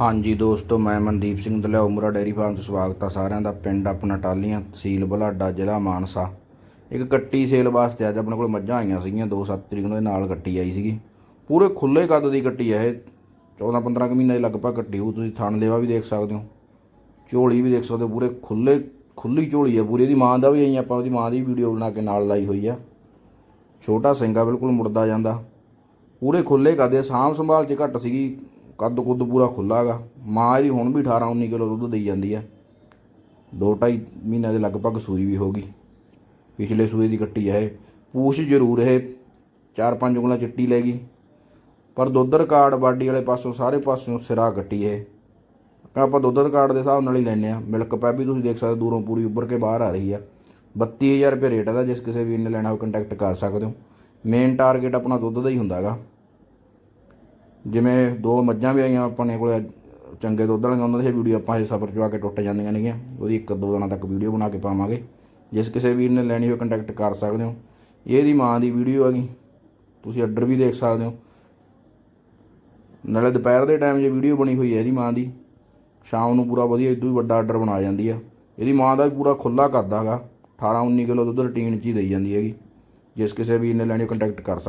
ਹਾਂਜੀ ਦੋਸਤੋ, ਮੈਂ ਮਨਦੀਪ ਸਿੰਘ ਦਲਿਆ, ਉਮਰਾ ਡੇਅਰੀ ਫਾਰਮ ਤੋਂ ਸਵਾਗਤ ਆ ਸਾਰਿਆਂ ਦਾ। ਪਿੰਡ ਆਪਣਾ ਟਾਲੀਆਂ ਤਹਿਸੀਲ ਬੁਲਾਡਾ, ਜ਼ਿਲ੍ਹਾ ਮਾਨਸਾ। ਇੱਕ ਕੱਟੀ ਸੇਲ ਵਾਸਤੇ ਅੱਜ ਆਪਣੇ ਕੋਲ ਮੱਝਾਂ ਆਈਆਂ ਸੀਗੀਆਂ 2-7 ਤਰੀਕ ਨੂੰ ਇਹ ਨਾਲ ਕੱਟੀ ਆਈ ਸੀਗੀ। ਪੂਰੇ ਖੁੱਲੇ ਕੱਦ ਦੀ ਕੱਟੀ ਆ ਇਹ। 14-15 ਕੁ ਮਹੀਨੇ ਦੇ ਲਗਭਗ ਕੱਟੀ ਹੋਊ, ਤੁਸੀਂ ਥਣ ਦੇਵਾ ਵੀ ਦੇਖ ਸਕਦੇ ਹੋ। ਝੋਲੀ ਵੀ ਦੇਖ ਸਕਦੇ ਹੋ, ਪੂਰੇ ਖੁੱਲੇ ਖੁੱਲੀ ਝੋਲੀ ਆ, ਪੂਰੀ ਇਹਦੀ ਮਾਂ ਦਾ ਵੀ ਆਈ ਆਪਾਂ ਉਹਦੀ ਮਾਂ ਦੀ ਵੀਡੀਓ ਬਣਾ ਕੇ ਨਾਲ ਲਾਈ ਹੋਈ ਆ। ਛੋਟਾ ਸਿੰਗਾ ਬਿਲਕੁਲ ਮੁੜਦਾ ਜਾਂਦਾ। ਪੂਰੇ ਖੁੱਲੇ ਕਰਦੇ ਸਾਂਭ ਸੰਭਾਲ ਚ ਘੱਟ ਸੀਗੀ। ਕੱਦ ਕੁੱਦ ਪੂਰਾ ਖੁੱਲਾ ਹੈਗਾ। ਮਾਂ ਇਹਦੀ ਹੁਣ ਵੀ 18 19 ਕਿਲੋ ਦੁੱਧ ਦੇਈ ਜਾਂਦੀ ਹੈ ਦੋ ਢਾਈ ਮਹੀਨਿਆਂ ਦੇ ਲਗਭਗ ਸੂਈ ਵੀ ਹੋਗੀ ਪਿਛਲੇ ਸੂਏ ਦੀ ਕੱਟੀ ਹੈ ਇਹ। ਪੂਛ ਜ਼ਰੂਰ ਇਹ ਚਾਰ ਪੰਜ ਉਂਗਲਾਂ ਚਿੱਟੀ ਲੈ ਗਈ। ਪਰ ਦੁੱਧ ਰਿਕਾਰਡ ਬਾਡੀ ਵਾਲੇ ਪਾਸੋਂ ਸਾਰੇ ਪਾਸਿਓਂ ਸਿਰਾ ਕੱਟੀ ਹੈ ਆਪਾਂ ਦੁੱਧ ਰਿਕਾਰਡ ਦੇ ਹਿਸਾਬ ਨਾਲ ਹੀ ਲੈਨੇ ਆ ਮਿਲਕ ਪੈਪ ਵੀ ਤੁਸੀਂ ਦੇਖ ਸਕਦੇ ਹੋ ਦੂਰੋਂ ਪੂਰੀ ਉੱਭਰ ਕੇ ਬਾਹਰ ਆ ਰਹੀ ਆ। 32000 ਰੁਪਏ ਰੇਟ ਇਹਦਾ, ਜਿਸ ਕਿਸੇ ਵੀ ਨੇ ਲੈਣਾ ਹੋ ਕੰਟੈਕਟ ਕਰ ਸਕਦੇ ਹੋ। ਮੇਨ ਟਾਰਗੇਟ ਆਪਣਾ ਦੁੱਧ ਦਾ ਹੀ ਹੁੰਦਾ ਹੈਗਾ। ਜਿਵੇਂ ਦੋ ਮੱਝਾਂ ਵੀ ਆਈਆਂ ਆਪਣੇ ਕੋਲ, ਚੰਗੇ ਦੁੱਧ ਵਾਲੀਆਂ, ਉਹਨਾਂ ਦੀ ਵੀਡੀਓ ਆਪਾਂ ਇਹ ਸਫਰ 'ਚ ਆ ਕੇ ਟੁੱਟ ਜਾਂਦੀਆਂ ਨੇਗੀਆਂ। ਉਹਦੀ ਇੱਕ ਦੋ ਦਿਨਾਂ ਤੱਕ ਵੀਡੀਓ ਬਣਾ ਕੇ ਪਾਵਾਂਗੇ। ਜਿਸ ਕਿਸੇ ਵੀਰ ਨੇ ਲੈਣੀ ਹੋਵੇ ਕੰਟੈਕਟ ਕਰ ਸਕਦੇ ਹੋ। ਇਹ ਇਹਦੀ ਮਾਂ ਦੀ ਵੀਡੀਓ ਹੈਗੀ। ਤੁਸੀਂ ਆਰਡਰ ਵੀ ਦੇਖ ਸਕਦੇ ਹੋ। ਨਾਲੇ ਦੁਪਹਿਰ ਦੇ ਟਾਈਮ ਜੇ ਵੀਡੀਓ ਬਣੀ ਹੋਈ ਹੈ ਇਹਦੀ ਮਾਂ ਦੀ। ਸ਼ਾਮ ਨੂੰ ਪੂਰਾ ਵਧੀਆ ਇਦੋਂ ਵੀ ਵੱਡਾ ਆਰਡਰ ਬਣਾ ਜਾਂਦੀ ਆ। ਇਹਦੀ ਮਾਂ ਦਾ ਵੀ ਪੂਰਾ ਖੁੱਲਾ ਕਰਦਾ ਹੈਗਾ। 18 19 ਕਿਲੋ ਦੁੱਧ ਰੂਟੀਨ 'ਚ ਹੀ ਦੇਈ ਜਾਂਦੀ ਹੈਗੀ। ਜਿਸ ਕਿਸੇ ਵੀਰ ਨੇ ਲੈਣੀ ਕੰਟੈਕਟ ਕਰ ਸਕਦਾ